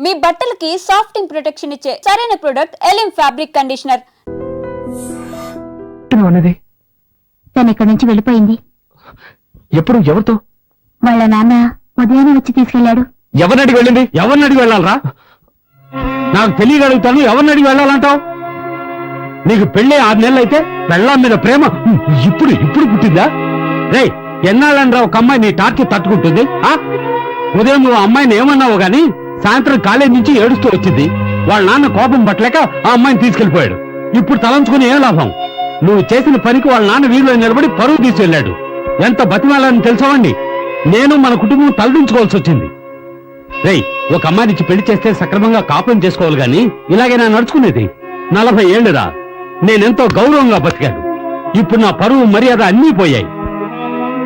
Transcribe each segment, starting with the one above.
మీ బట్టలకి సాఫ్టింగ్ ప్రొటెక్షన్ ఇచ్చే సరైన ప్రొడక్ట్ ఎలిమ్ ఫ్యాబ్రిక్ కండిషనర్ అనేది తను ఇక్కడి నుంచి వెళ్ళిపోయింది. ఎప్పుడు? ఎవరితో? వాళ్ళ నాన్న ఉదయాన్నే వచ్చి తీసుకెళ్ళాడు ఎవరిని అడిగి వెళ్ళింది? ఎవరిని అడిగి వెళ్ళాలరా? నాకు తెలియగలుగుతాను ఎవరిని అడిగి వెళ్ళాలంటావు? నీకు పెళ్ళి ఆరు నెలలు అయితే పెళ్ళాం మీద ప్రేమ ఇప్పుడు ఇప్పుడు పుట్టిందా? రే ఎన్నాళ్ళని రా ఒక అమ్మాయి నీ టార్కి తట్టుకుంటుంది ఆ? ఉదయం నువ్వు అమ్మాయిని ఏమన్నావు గాని? సాయంత్రం కాలేజ్ నుంచి ఏడుస్తూ వచ్చింది. వాళ్ళ నాన్న కోపం పట్టలేక ఆ అమ్మాయిని తీసుకెళ్ళిపోయాడు ఇప్పుడు తలంచుకుని ఏం లాభం? నువ్వు చేసిన పనికి వాళ్ళ నాన్న వీధిలో నిలబడి పరువు తీసుకెళ్ళాడు ఎంత బతిమాలని తెలుసావండి నేను మన కుటుంబం తలదించుకోవాల్సి వచ్చింది. రేయ్ ఒక అమ్మాయినిచ్చి పెళ్ళి చేస్తే సక్రమంగా కాపురం చేసుకోవాలి గాని ఇలాగే నా నడుచుకునేది. నలభై ఏళ్ళురా. నేనెంతో గౌరవంగా బతికాను. ఇప్పుడు నా పరువు మర్యాద అన్నీ పోయాయి.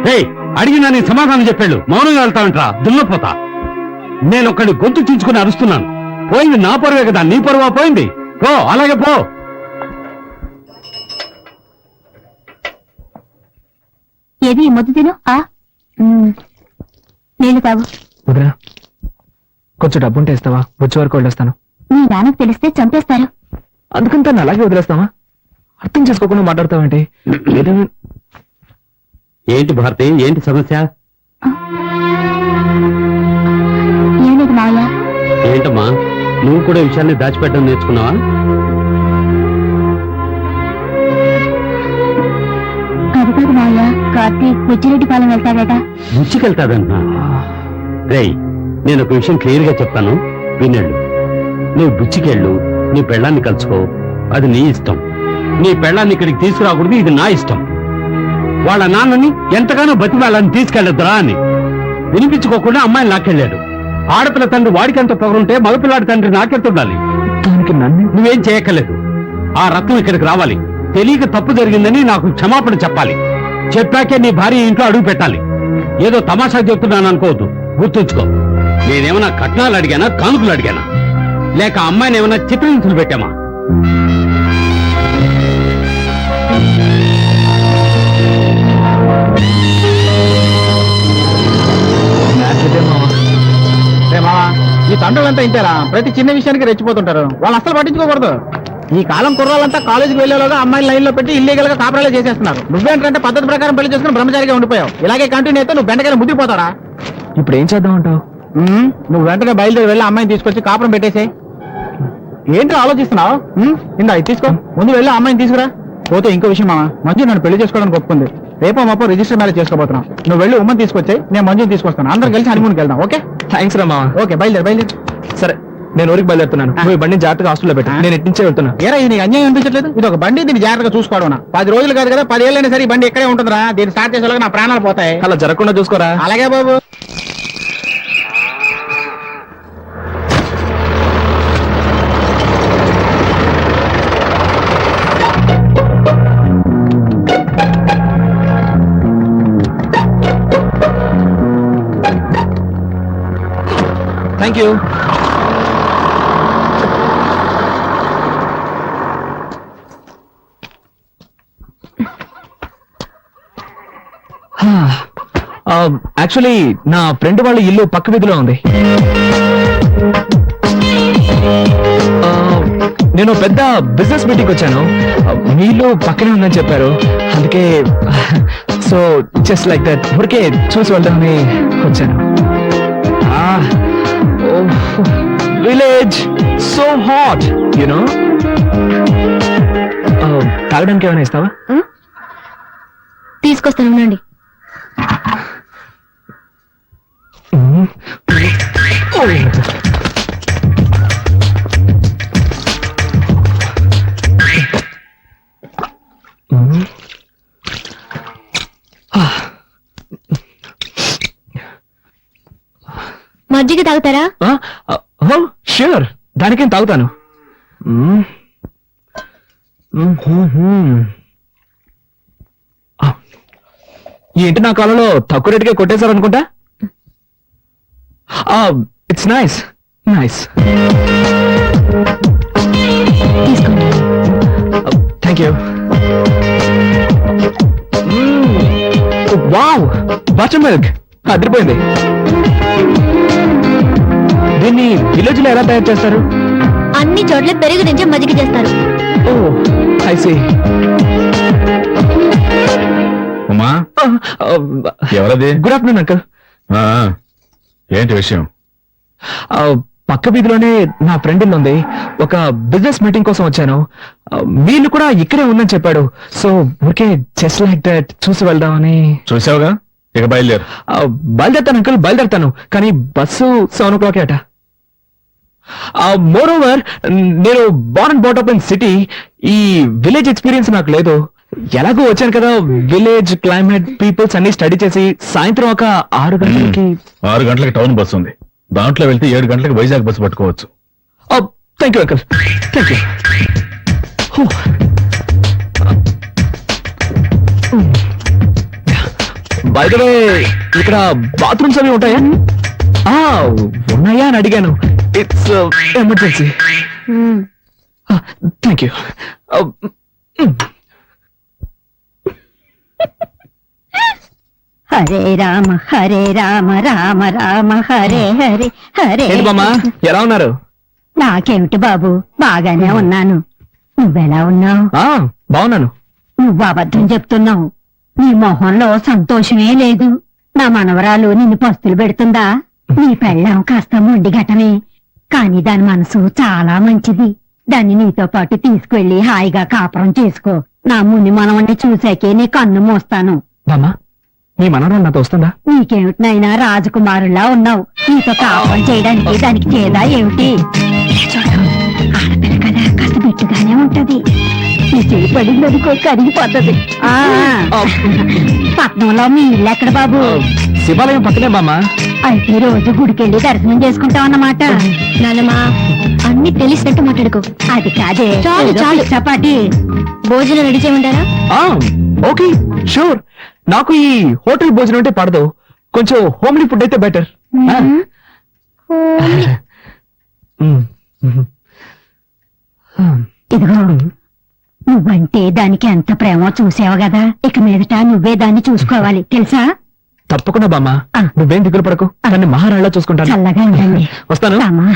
రేయ్ అడిగినా నీ సమాధానం చెప్పాడు మౌనంగా వెళ్తావంట్రా. దుల్లపోతా నేను ఒక్కడి గొంతు చించుకుని అరుస్తున్నాను. పోయింది నా పరువే కదా నీ పరువా పోయింది? పో అలాగే పో. ఏది ఈ ముద్దు తిను? ఆ? ఉమ్. నీళ్ళు తాగు. వదినా కొంచెం డబ్బు ఉంటే ఇస్తావా? వచ్చే వరకు వెళ్ళొస్తాను. మీ నాన్నకు తెలిస్తే చంపేస్తారు. అందుకని తను అలాగే వదిలేస్తావా? అర్థం చేసుకోకుండా మాట్లాడతావేంటి? ఏంటి భారతి? ఏంటి సమస్య? ఏంటమ్మా? నువ్వు కూడా విషయాన్ని దాచిపెట్టడం నేర్చుకున్నావా? అది కాదు మావయ్య. కార్తీక్ బుచ్చిరెడ్డి పాలెం వెళ్తాడట. బుచ్చికెళ్తాదంటున్నా రేయ్ నేను ఒక విషయం క్లియర్గా చెప్తాను. వినండు నువ్వు బుచ్చికెళ్ళు నీ పెళ్ళాన్ని కలుసుకో. అది నీ ఇష్టం. నీ పెళ్ళాన్ని ఇక్కడికి తీసుకురాకూడదు ఇది నా ఇష్టం. వాళ్ళ నాన్నని ఎంతగానో బతిమాలని తీసుకెళ్ళొద్దురా అని. వినిపించుకోకుండా అమ్మాయిని లాక్కెళ్ళాడు. ఆడపిల్ల తండ్రి వాడికెంత పొగరుంటే మగపిల్లాడి తండ్రి నాకెంత ఉండాలి? దానికి నన్ను నువ్వేం చేయక్కర్లేదు. ఆ రత్నం ఇక్కడికి రావాలి. తెలియక తప్పు జరిగిందని నాకు క్షమాపణ చెప్పాలి. చెప్పాకే నీ భార్య ఇంట్లో అడుగు పెట్టాలి. ఏదో తమాషా చెప్తున్నాను అనుకోవద్దు. గుర్తుంచుకో. నేనేమన్నా కట్నాలు అడిగానా కానుకలు అడిగానా? లేక అమ్మాయిని ఏమైనా చిత్రహింసలు పెట్టామా? ఈ తండ్రులంతా ఇంటారా ప్రతి చిన్న విషయానికి రెచ్చిపోతుంటారు. వాళ్ళు అసలు పట్టించుకోకూడదు. ఈ కాలం కుర్రాళ్ళంతా కాలేజీకి వెళ్ళేలోగా అమ్మాయిని లైన్లో పెట్టి ఇల్లీగల్గా కాపురాలు చేసేస్తున్నారు. నువ్వేంటంటే పద్ధతి ప్రకారం పెళ్ళి చేసుకుని బ్రహ్మచారిగా ఉండిపోయావు. ఇలాగే కంటిన్యూ అయితే నువ్వు బెండకాయలు ముద్దిపోతాడా ఇప్పుడు ఏం చేద్దాం అంటావు? నువ్వు వెంటనే బయలుదేరి వెళ్ళి అమ్మాయిని తీసుకొచ్చి కాపురం పెట్టేసేయ్ ఏంటి ఆలోచిస్తున్నావు? ఇందా తీసుకో. ముందు వెళ్ళి అమ్మాయిని తీసుకురా. పోతే ఇంకో విషయం మామ. మంజు నన్ను పెళ్ళి చేసుకోవడానికి ఒప్పుకుంది. రేపో మాపో రిజిస్టర్ మ్యారేజ్ చేసుకోబోతున్నాం. నువ్వు వెళ్ళి ఉమ్మని తీసుకొచ్చాయి నేను మంజుని తీసుకొస్తాను. అందరం కలిసి హనీమూన్కి వెళ్దాం ఓకే? థ్యాంక్స్ రా మావా. ఓకే బయలుదేరి బయలుదేరి. సరే నేను ఊరికి బయలుదేరుతున్నాను. నువ్వు ఈ బండిని జాగ్రత్తగా హాస్టల్లో పెట్టు. నేను ఇటు నుంచే వెళ్తున్నా. ఏరా ఇది నీకు అన్యాయం అనిపించట్లేదు? ఇది ఒక బండి దీన్ని జాగ్రత్తగా చూసుకోవడం పది రోజులు కాదు కదా పది ఏళ్ళైనా సరే ఈ బండి ఇక్కడే ఉంటుందిరా. దీన్ని స్టార్ట్ చేసేలాగా నా ప్రాణాలు పోతాయి. అలా జరగకుండా చూసుకోరా? అలాగే బాబు. థ్యాంక్ యూ యాక్చువల్లీ నా ఫ్రెండ్ వాళ్ళ ఇల్లు పక్క వీధిలో ఉంది. ఆ, నేను పెద్ద బిజినెస్ మీటింగ్ వచ్చాను. Ah, మీ ఇల్లు పక్కనే ఉందని చెప్పారు. అందుకే సో జస్ట్ లైక్ దట్ ఊరికే చూసి వెళ్దామని వచ్చాను. Ah, village so hot you know తాగడానికి ఏమైనా ఇస్తావా? తీసుకొస్తాను ఉండండి. మజ్జిగ తాగుతారా? ష్యూర్ దానికేం తాగుతాను? ఏంటి నా కాలంలో తక్కువ రేటుకే కొట్టేశారనుకుంటా? It's nice nice thank you wow. Butter milk. అదిరిపోయింది. విలేజ్లో ఎలా తయారు చేస్తారు? అన్ని చోట్ల పెరుగు నుంచి మజ్జిగ చేస్తారు. Oh I see Uma? ఎవరది? గుడ్ ఆఫ్టర్నూన్ అంకల్ ఆ, ఏంటి విషయం? పక్క వీధిలోనే నా ఫ్రెండ్ ఇల్లు ఉంది. ఒక బిజినెస్ మీటింగ్ కోసం వచ్చాను. ఆ, వీళ్ళు కూడా ఇక్కడే ఉందని చెప్పాడు. సో ఊరికే జస్ట్ లైక్ దట్ చూసి వెళ్దామని. చూసావుగా? ఇక బయలుదేరు. ఆ, బయలుదేరుతాను అంకుల్ బయలుదేరుతాను. కానీ బస్సు సెవెన్ ఓ క్లాక్ అట. మోర్ ఓవర్ నేను born and brought up in city ఈ విలేజ్ ఎక్స్పీరియన్స్ నాకు లేదు. ఎలాగో వచ్చాను కదా విలేజ్ క్లైమేట్ పీపుల్స్ అన్ని స్టడీ చేసి సాయంత్రం ఒక ఆరు గంటలకి ఆరు గంటలకు టౌన్ బస్సు ఉంది. దాంట్లో వెళ్తే ఏడు గంటలకు వైజాగ్ బస్సు పట్టుకోవచ్చు. Thank you uncle thank you by the way ఇక్కడ బాత్రూమ్స్ అవి ఉంటాయా? ఉన్నాయా అని అడిగాను. It's emergency thank you Hare Rama Hare Rama Rama Rama Hare Hare Hare ఎలా ఉన్నారు? నాకేమిటి బాబు? బాగానే ఉన్నాను. నువ్వెలా ఉన్నావు? బాగున్నాను. నువ్వు అబద్ధం చెప్తున్నావు. నీ మొహంలో సంతోషమే లేదు. నా మనవరాలు నిన్ను పస్తులు పెడుతుందా? నీ పెళ్ళాం కాస్త మొండి ఘటమే కాని దాని మనసు చాలా మంచిది. దాన్ని నీతో పాటు తీసుకెళ్ళి హాయిగా కాపురం చేసుకో. నా ముని మనవణ్ణి చూశాకే నీ కన్ను మోస్తాను. బామ్మా మీ మనవరాలు నాతో వస్తుందా? నీకేమిటినైనా రాజకుమారులా ఉన్నావు? నీతో కాపురం చేయడానికి దానికి చేదా ఏమిటి? చూడు ఆడపిల్ల కదా కాస్త బిట్టుగానే ఉంటది. నీ చేయి పడింది అనుకో కరిగిపోతుంది. ఆ, పట్నంలో మీ ఇల్లు ఎక్కడ బాబు? శివాలయం పక్కనే బామ్మా అయితే రోజు గుడికెళ్ళి దర్శనం చేసుకుంటాం అన్నమాట నానమ్మా అన్ని తెలిసినట్టు మాట్లాడుకో. అది కాదే. చాలు చాలు. చపాటి భోజనం రెడీ చేయమంటారా? ఆ ఓకే షూర్. నాకు ఈ హోటల్ భోజనం అంటే పడదు. కొంచెం హోమ్లీ ఫుడ్ అయితే బెటర్. ఇదిగో. నువ్వంటే దానికి ఎంత ప్రేమో చూసావు కదా? ఇక మీదట నువ్వే దాన్ని చూసుకోవాలి. తెలుసా? తప్పకుండా బామ్మ. ఆ. నువ్వేం దిగులు పడకు. దాన్ని మహారాణిలా చూసుకుంటాను. చల్లగా ఉండండి. వస్తాను. రామా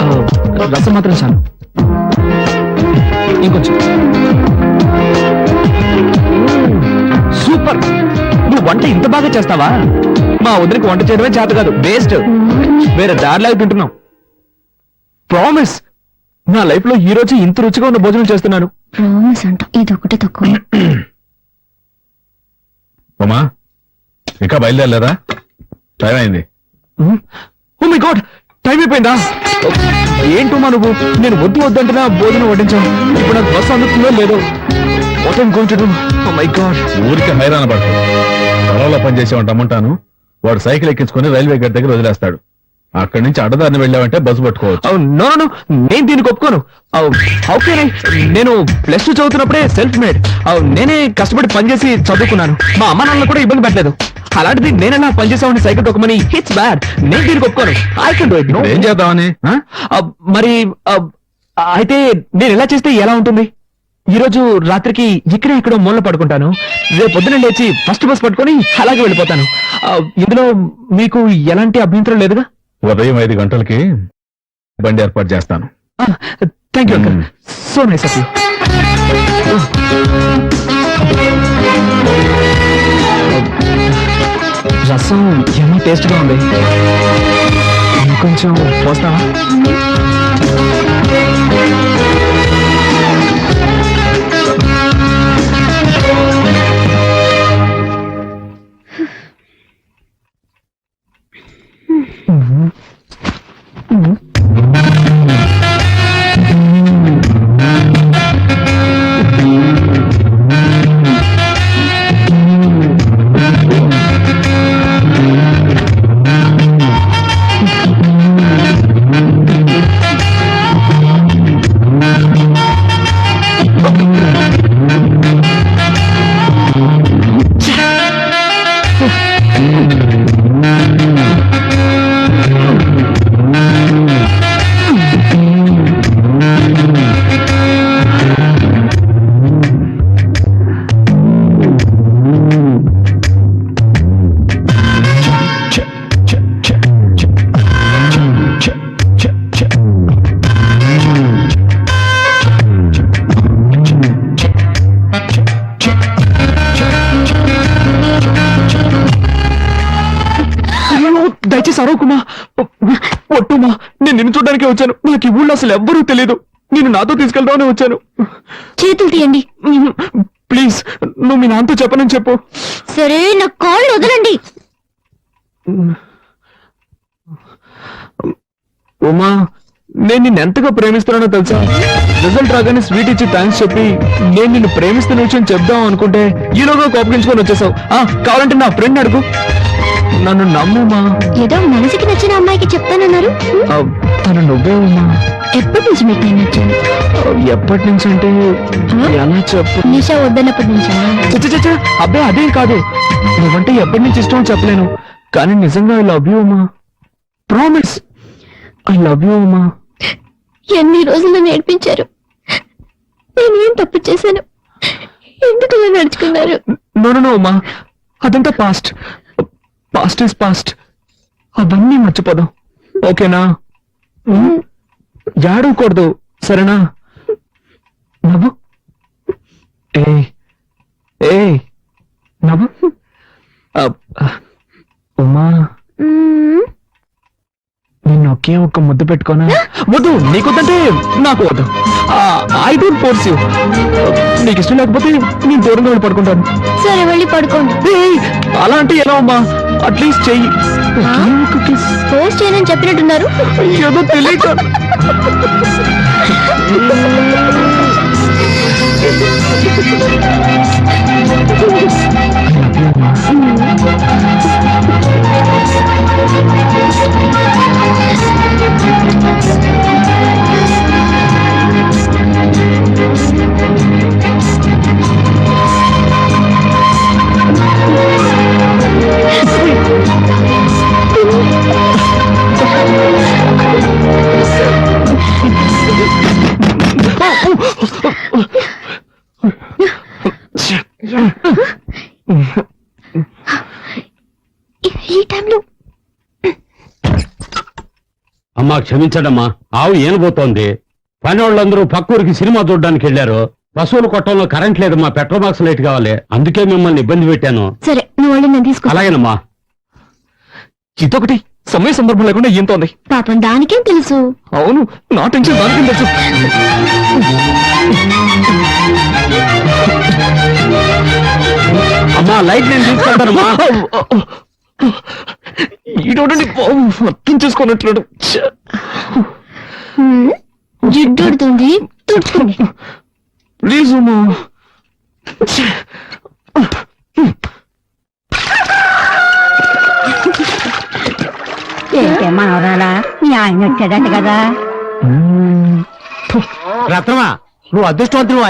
ఆ, రసం మాత్రం చాలు. ఇంకొంచెం. సూపర్. నువ్వు వంట ఇంత బాగా చేస్తావా? మా వదిలికి వంట చేయడమే చేత కాదు. వేస్ట్ వేరే దారిలాగా తింటున్నావు ప్రామిస్ నా లైఫ్లో ఈ రోజు ఇంత రుచిగా ఉన్న భోజనం చేస్తున్నాను. ప్రామిస్ అంట. ఇది ఒకటి తక్కువ. ఉమా ఇంకా బయలుదేరలేదా? టైం అయింది. ఓ మై గాడ్ టైం అయిపోయిందా? ఏంటమ్మా నువ్వు? నేను వద్దు వద్దంటున్నా భోజనం వడ్డించాను ఇప్పుడు నాకు బస్సు అందుతుందో లేదో? What I'm going to do oh my god ఊరికి హైరాణ పడతాడు పొలంలో పనిచేసేవాడు రమ్మంటాను. వాడు సైకిల్ ఎక్కించుకొని రైల్వే గేట్ దగ్గర వదిలేస్తాడు. అక్కడి నుంచి అడ్డదారిని వెళ్ళావంటే బస్సు పట్టుకోవచ్చు. నో నో నేను దీనికి ఒప్పుకోను. నేను ప్లస్ టూ చదువుతున్నప్పుడే సెల్ఫ్ మేడ్ నేనే కష్టపడి పనిచేసి చదువుకున్నాను. మా అమ్మ నాన్న కూడా ఇబ్బంది పెట్టలేదు. అలాంటిది నేనెలా పనిచేసామని సైకిల్ తొక్కమని హిట్స్ బ్యాడ్ నేను దీనికి ఒప్పుకోను. I can do it no ఏం చేద్దామని? మరి అయితే నేను ఎలా చేస్తే ఎలా ఉంటుంది? ఈ రోజు రాత్రికి ఇక్కడే ఇక్కడో మూల పడుకుంటాను. రేపు పొద్దున లేచి ఫస్ట్ బస్ పట్టుకొని అలాగే వెళ్ళిపోతాను. ఆ, ఇందులో మీకు ఎలాంటి అభ్యంతరం లేదుగా? ఉదయం ఐదు గంటలకి బండి ఏర్పాటు చేస్తాను. Thank you uncle. So nice of రసం ఏమో టేస్ట్గా ఉంది. కొంచెం పోస్తావా? చూడడానికే వచ్చాను. నాకు ఈ ఊళ్ళో అసలు ఎవ్వరూ తెలియదు నేను నాతో తీసుకెళ్దామని వచ్చాను. చేతులు తీయండి. ప్లీజ్ నువ్వు మీ నాన్నతో చెప్పనని చెప్పు. సరే నా కాళ్ళు వదలండి. ఉమా నేను నిన్ను ఎంతగా ప్రేమిస్తున్నానో తెలుసా? రిజల్ట్ రాగానే స్వీట్ ఇచ్చి థ్యాంక్స్ చెప్పి నేను నిన్ను ప్రేమిస్తున్న విషయం చెప్దాం అనుకుంటే ఈలోగా కోపగించుకొని వచ్చేసావు. ఆ కావాలంటే నా ఫ్రెండ్ అడుగు. నన్ను నమ్ముమా ఏదో మనసుకి నచ్చిన అమ్మాయికి చెప్తానన్నారు. తను నువ్వే ఉమా ఎప్పటి నుంచి మీకు టైం నచ్చింది ఆ, ఎప్పటి నుంచి అంటే ఎలా చెప్పు? నిషా వద్దన్నప్పటి నుంచా? చచ్చ చచ్చ అబ్బే అదేం కాదు. నువ్వంటే ఎప్పటి నుంచి ఇష్టం చెప్పలేను. కానీ నిజంగా I love you Uma promise I love you Uma ఎన్ని రోజులు నేర్పించారు? నేనేం తప్పు చేశాను? ఎందుకు ఇలా నడుచుకున్నారు? నో నో ఉమా అదంతా పాస్ట్ పాస్ట్ ఇస్ పాస్ట్ అవన్నీ మర్చిపోదాం. ఓకేనా? ఏడవకూడదు సరేనా? నవ్వు. ఏ ఏ నవ్వు. ఉమా. నిన్ను ఒకే ఒక్క ముద్దు పెట్టుకోనా? వద్దు నీకొద్దంటే నాకు వద్దు. I don't force you. నీకు ఇష్టం లేకపోతే నేను దూరంగా వెళ్ళి పడుకుంటాను. సరే వెళ్ళి పడుకోండి. అలా అంటే ఎలా అమ్మా? అట్లీస్ట్ చెయ్యి. పోస్ట్ చేయనని చెప్పినట్టున్నారు. ఏదో తెలియక ఈ టైంలో అమ్మా క్షమించడమ్మా. ఆవు ఏనబోతోంది. పని వాళ్ళందరూ పక్కూరికి సినిమా చూడడానికి వెళ్ళారు. పశువుల కొట్టంలో కరెంట్ లేదమ్మా పెట్రోల్ బాక్స్ లైట్ కావాలి. అందుకే మిమ్మల్ని ఇబ్బంది పెట్టాను. సరే నువ్వు వెళ్ళి నేను తీసుకో అలాగేనమ్మా. ఇదొకటి సమయ సందర్భం లేకుండా ఏంతోంది పాపం దానికేం తెలుసు? అవును నా టెన్షన్ దానికి తెలుసు? అమ్మా లైట్ నేను తీసుకెళ్తానమ్మా ఈడోడండి అర్థం. హ్మ్. జిడ్డుడుతుంది తుడుచుకోండి ప్లీజ్ ఉమా ఏంటే మనవరాలా? మీ ఆయన వచ్చాడట కదా. రత్నమా నువ్వు అదృష్టవంతుడు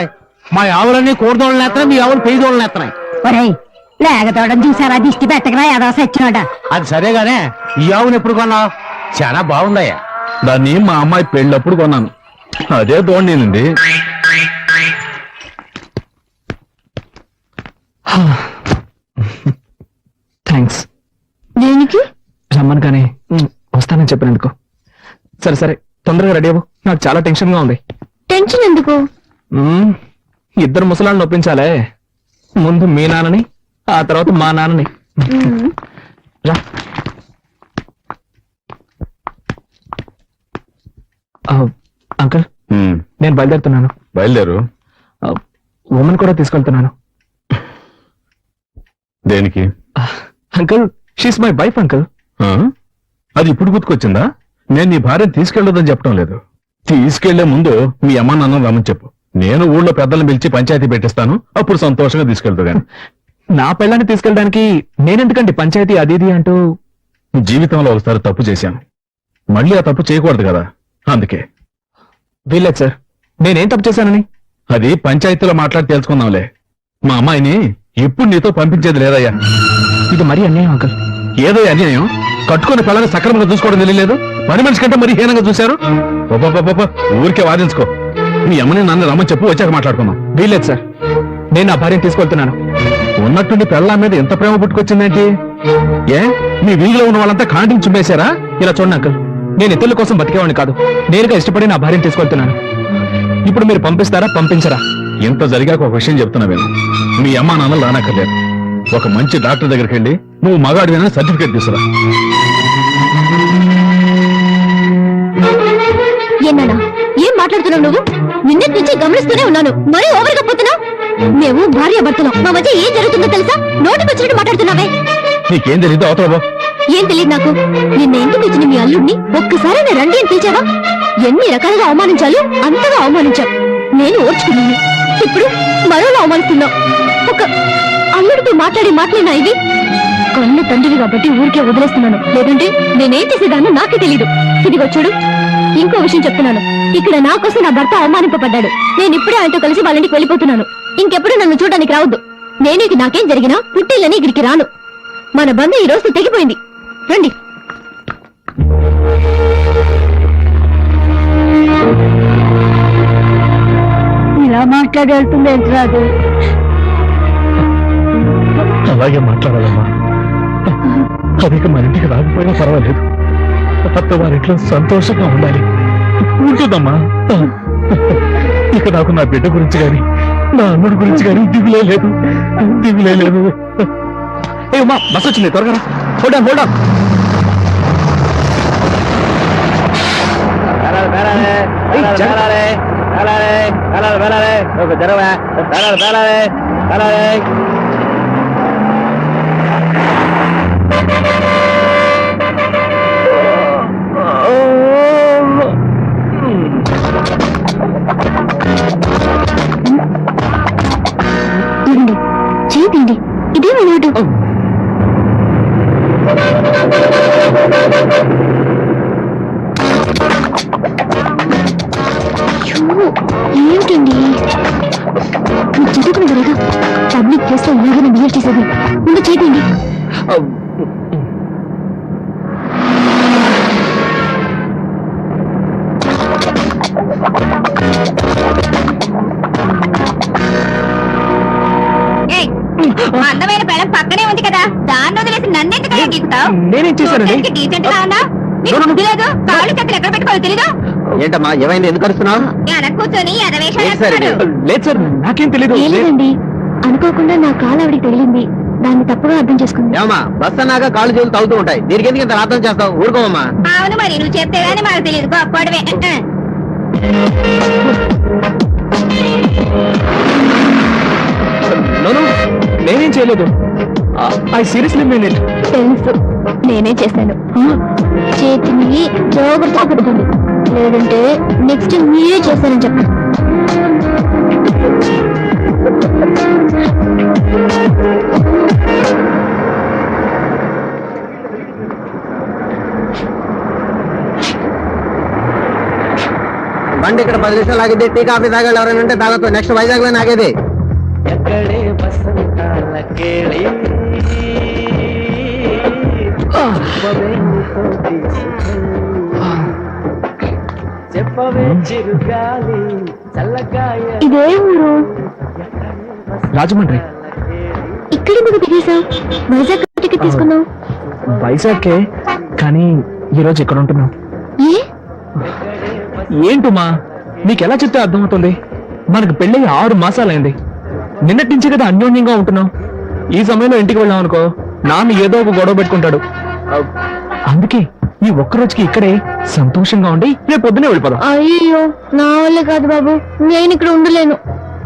మా ఆవులన్నీ కోడిదోళ్ళు నేస్తున్నాయి మీ ఆవులు పెయ్యి నేస్తున్నాయి ఒరేయ్ లేగతోడని చూసారా దిష్టి పెట్టకరా ఏదో సచ్చినోడా. అది సరేగానే ఈ ఆవును ఎప్పుడు కొన్నావు? చాలా బాగుందయ్యా. దాన్ని మా అమ్మాయి పెళ్ళప్పుడు కొన్నాను. అదే దోండినండి థ్యాంక్స్ దేనికి రమ్మను కానీ మ్, వస్తానని చెప్పినందుకు. సరే సరే తొందరగా రెడీ అవ్వు. నాకు చాలా టెన్షన్గా ఉంది. టెన్షన్ ఎందుకు? ఇద్దరు ముసలాళ్ళని ఒప్పించాలే. ముందు మీ నాన్నని ఆ తర్వాత మా నాన్నని. హ్మ్. రా. ఆ, అంకుల్ ఉమ్, నేను బయలుదేరుతున్నాను. బయలుదేరు. ఉమెన్ కూడా తీసుకెళ్తున్నాను. దేనికి? Uncle she's my wife uncle. ఆ? అది ఇప్పుడు గుర్తుకొచ్చిందా? నేను నీ భార్యను తీసుకెళ్ళొద్దని చెప్పడం లేదు. తీసుకెళ్ళే ముందు మీ అమ్మ నాన్న రమ్మని చెప్పు. నేను ఊళ్ళో పెద్దలను పిలిచి పంచాయతీ పెట్టిస్తాను. అప్పుడు సంతోషంగా తీసుకెళ్తా గాని. నా పెళ్ళాన్ని తీసుకెళ్ళడానికి నేనెందుకండి పంచాయతీ అది ఇది అంటూ? జీవితంలో ఒకసారి తప్పు చేశాను. మళ్ళీ ఆ తప్పు చేయకూడదు కదా? అందుకే. వీల్లేదు సార్. నేనేం తప్పు చేశానని? అది పంచాయతీలో మాట్లాడి తెలుసుకుందాంలే మా అమ్మాయిని ఎప్పుడు నీతో పంపించేది లేదయ్యా. ఇది మరీ అన్యాయం అంకుల్. ఏదో అన్యాయం? కట్టుకుని పిల్లల్ని సక్రమంగా చూసుకోవడం తెలియలేదు? పని మనిషి కంటే మరీ హీనంగా చూశారు? పాప ఊరికే వాదించుకో. మీ అమ్మని నన్ను రమ్మని చెప్పు వచ్చాక మాట్లాడుకుందాం. వీల్లేదు సార్. నేను నా భార్యను తీసుకెళ్తున్నాను. ఉన్నట్టుండి పిల్లల మీద ఎంత ప్రేమ పుట్టుకొచ్చిందేంటి? ఏ? మీ వీధిలో ఉన్న వాళ్ళంతా కాంటింగ్ చుంపేశారా ఇలా చూడండి అంకుల్. నేను ఇతరుల కోసం బతికేవాడిని కాదు. నేరుగా ఇష్టపడి నా భార్యను తీసుకెళ్తున్నాను. ఇప్పుడు మీరు పంపిస్తారా? పంపించరా? ఇంత జరిగాక ఒక విషయం చెప్తున్నా మీ అమ్మా నాన్న రానక్కర్లేదు. ఒక మంచి డాక్టర్ దగ్గరికి వెళ్ళి నువ్వు మగాడివైనా సర్టిఫికేట్ తీసుకురా. ఏనానా ఏం మాట్లాడుతున్నావు నువ్వు? నిన్నటి నుంచి గమనిస్తూనే ఉన్నాను. మరీ ఓవర్గా పోతున్నావు? మేము భార్య భర్తలం. మా మధ్య ఏం జరుగుతుందో తెలుసా? నోటికి వచ్చినట్టు మాట్లాడుతున్నావే. నీకేం తెలియదు అవతల ఏం తెలియదు నాకు? నిన్న ఇంటికి వచ్చిన మీ అల్లుడిని ఒక్కసారి నా రండి అని పిలిచావా? ఎన్ని రకాలుగా అవమానించాలో అంతగా అవమానించావు. నేను ఓర్చుకున్నాను. ఇప్పుడు మరోలా అవమానిస్తున్నావు. ఒక అల్లుడితో మాట్లాడి మాట్లాడినా ఇది కన్ను తండ్రివి కాబట్టి ఊరికే వదిలేస్తున్నాను. లేదంటే నేనేం చేసేదాన్నో నాకే తెలీదు. ఇదిగో చూడు ఇంకో విషయం చెప్తున్నాను. ఇక్కడ నా కోసం నా భర్త అవమానింపబడ్డాడు. నేను ఇప్పుడే ఆయనతో కలిసి వాళ్ళ వెళ్ళిపోతున్నాను. ఇంకెప్పుడు నన్ను చూడడానికి రావద్దు. నేను ఇక నాకేం జరిగినా పుట్టిల్లని ఇక్కడికి రాను. మన బంధం ఈ రోజు తెగిపోయింది. రండి. ఇలా మాట్లాడి వెళ్తుంది రాదు అలాగే మాట్లాడాలమ్మా అదిక మన ఇంటికి రాకపోయినా పర్వాలేదు అత్త వారింట్లో సంతోషంగా ఉండాలి ఉంటుందమ్మా ఇక నాకు నా బిడ్డ గురించి గాని నా అల్లుడి గురించి గాని దిగులే లేదు దిగులే లేదు ఏ ఉమా బస్ వచ్చింది త్వరగా హోల్డ్ హోల్డ్ ఇవ్వండి చేసేది. ముందు చేయండి. అందమైన పెళ్ళం పక్కనే ఉంది కదా. దాన్ని వదిలేసి నన్నెందుకు గీకుతావు? నేనేం చేశానండి? డీసెంట్గా ఉన్నా నీకు బుద్ధి లేదు? కాళ్ళు చేతులు ఎక్కడ పెట్టుకోవాలి తెలీదు? ఏంటమ్మా ఏమైంది? ఎందుకు అరుస్తున్నావు? కూర్చొని. లేదు సార్ నాకేం అనుకోకుండా నా కాలు ఆవిడికి తగిలింది. దాన్ని తప్పుగా అర్థం చేసుకుంది. బస్ అన్నాక కాళ్ళు చేతులు తగ్గుతూ ఉంటాయి. దీనికి ఎందుకు ఇంత రాత్రం చేస్తావు? ఊరుకోమమ్మా అవును మరి నువ్వు చెప్తే గానీ మాకు తెలియదు. గొప్పడవే నోను నేనేం చేయలేదు. I seriously mean it. తెలుసు. నేనే చేశాను? చేతిని జాగ్రత్తగా పెట్టుకోండి. లేదంటే నెక్స్ట్ మీరే చేశానని చెప్పండి బండి ఇక్కడ పది నిమిషాలు ఆగిద్ది. టీ కాఫీ తాగాలి ఎవరైనా ఉంటే తాగొచ్చు నెక్స్ట్ వైజాగ్లో ఆగేది. ఇదే ఊరు? రాజమండ్రి. ఇక్కడ దిగేశావు వైజాగ్ టికెట్ తీసుకున్నావు. వైజాగ్కే కానీ ఈరోజు ఇక్కడ ఉంటున్నాం ఏ? ఏంటుమా? నీకెలా చెప్తే అర్థమవుతుంది? మనకు పెళ్ళి ఆరు మాసాలైంది. నిన్నటి నుంచి కదా అన్యోన్యంగా ఉంటున్నాం ఈ సమయంలో ఇంటికి వెళ్ళాం అనుకో నాన్న ఏదో ఒక గొడవ పెట్టుకుంటాడు. అందుకే ఈ ఒక్క రోజుకి ఇక్కడే సంతోషంగా ఉండి రేపు పొద్దునే వెళ్ళిపోదాం. అయ్యో నా వల్లే కాదు బాబు. నేను ఇక్కడ ఉండలేను.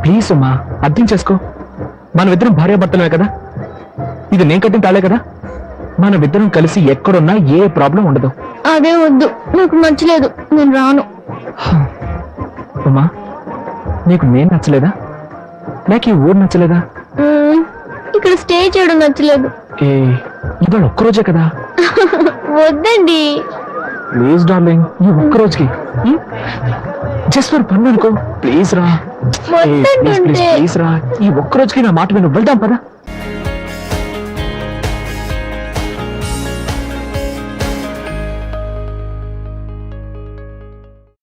ప్లీజ్ అమ్మా అర్థం చేసుకో. మనమిద్దరం భార్యాభర్తలమే కదా? ఇది నేను కట్టిన తాళే కదా? మనమిద్దరం కలిసి ఎక్కడున్నా ఏ ప్రాబ్లం ఉండదు. అదే వద్దు. నాకు నచ్చలేదు నేను రాను. అమ్మా నీకు నేను నచ్చలేదా? నాకు ఈ ఊరు నచ్చలేదా? ఇక్కడ స్టే చేయడం నచ్చలేదు. ఏ ఇవాళ ఒక్కరోజే కదా? వద్దండి. ప్లీజ్ డార్లింగ్ ఈ ఒక్క రోజుకి. జస్ట్ ఫర్ పన్ను అనుకో. ప్లీజ్ రా. ప్లీజ్ ప్లీజ్ ప్లీజ్ రా. ఈ ఒక్క రోజుకి నా మాట విను వెళ్దాం పదా?